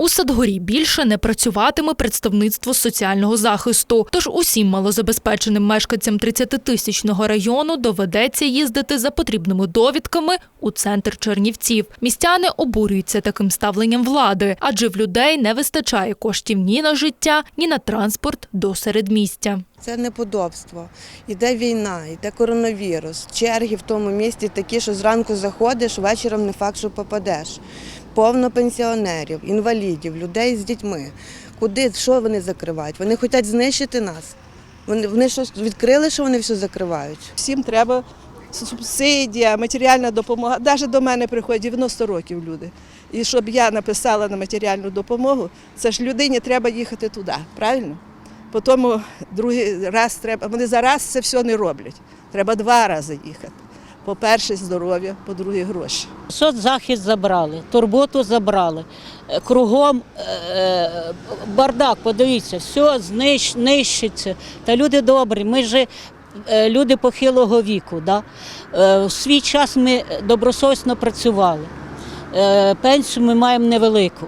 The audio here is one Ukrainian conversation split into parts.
У Садгорі більше не працюватиме представництво соціального захисту. Тож усім малозабезпеченим мешканцям 30-тисячного району доведеться їздити за потрібними довідками у центр Чернівців. Містяни обурюються таким ставленням влади, адже в людей не вистачає коштів ні на життя, ні на транспорт до середмістя. Це неподобство. Іде війна, іде коронавірус. Черги в тому місті такі, що зранку заходиш, вечором не факт, що попадеш. Повно пенсіонерів, інвалідів, людей з дітьми. Куди, що вони закривають? Вони хочуть знищити нас. Вони, вони щось відкрили, що вони все закривають. Всім треба субсидія, матеріальна допомога. Навіть до мене приходять 90 років люди. І щоб я написала на матеріальну допомогу, це ж людині треба їхати туди, правильно? Потім другий раз треба. Вони за раз це все не роблять. Треба два рази їхати. По-перше, здоров'я, по-друге, гроші. Соцзахист забрали, турботу забрали. Е, Кругом е, бардак, подивіться, все знищ, нищиться. Та люди добрі, ми ж е, люди похилого віку. Да? Е, В свій час ми добросовісно працювали. Е, Пенсію ми маємо невелику.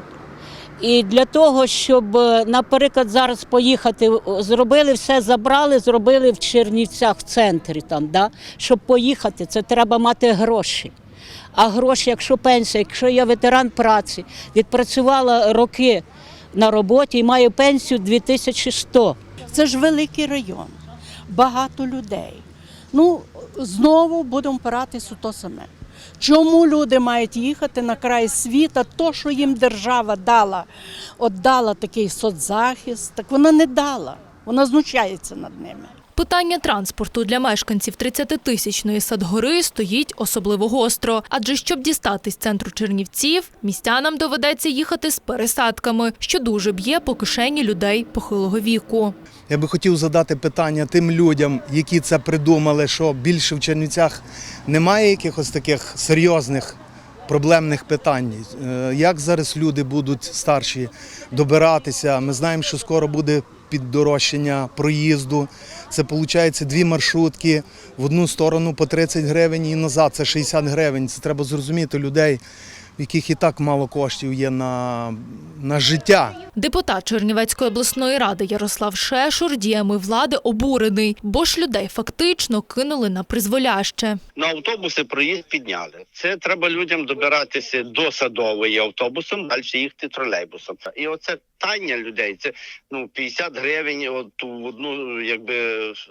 І для того, щоб, е, наприклад, зараз поїхати, зробили все, забрали, зробили в Чернівцях в центрі, там, да? щоб поїхати, це треба мати гроші. А гроші, якщо пенсія, якщо я ветеран праці, відпрацювала роки на роботі і маю пенсію 2100. Це ж великий район, багато людей. Ну, знову будемо впиратись у то саме. Чому люди мають їхати на край світа? То, що їм держава дала, от дала такий соцзахист, так вона не дала. Вона знущається над ними. Питання транспорту для мешканців 30-тисячної Садгори стоїть особливо гостро, адже щоб дістатись центру Чернівців, містянам доведеться їхати з пересадками, що дуже б'є по кишені людей похилого віку. Я би хотів задати питання тим людям, які це придумали, що більше в Чернівцях немає якихось таких серйозних проблемних питань. Е, Як зараз люди будуть старші добиратися? Ми знаємо, що скоро буде піддорожчання проїзду. Це виходить дві маршрутки в одну сторону по 30 гривень і назад. Це 60 гривень. Це треба зрозуміти людей, яких і так мало коштів є на, на життя. Депутат Чернівецької обласної ради Ярослав Шешур діями влади обурений, бо ж людей фактично кинули на призволяще. На автобуси проїзд підняли. Це треба людям добиратися до садової автобусом, далі їхати тролейбусом. І оце тання людей. Це ну 50 гривень от, в одну, якби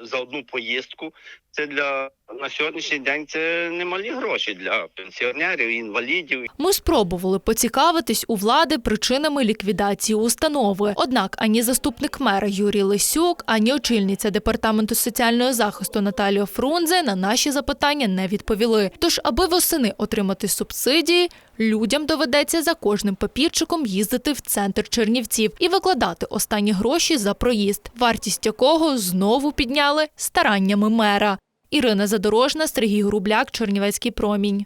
за одну поїздку. Це для на сьогоднішній день це немалі гроші для пенсіонерів, інвалідів. Ми спробували поцікавитись у влади причинами ліквідації установи. Однак ані заступник мера Юрій Лисюк, ані очільниця департаменту соціального захисту Наталія Фрунзе на наші запитання не відповіли. Тож, аби восени отримати субсидії, людям доведеться за кожним папірчиком їздити в центр Чернівців і викладати останні гроші за проїзд, вартість якого знову підняли стараннями мера. Ірина Задорожна, Сергій Грубляк, Чернівецький промінь.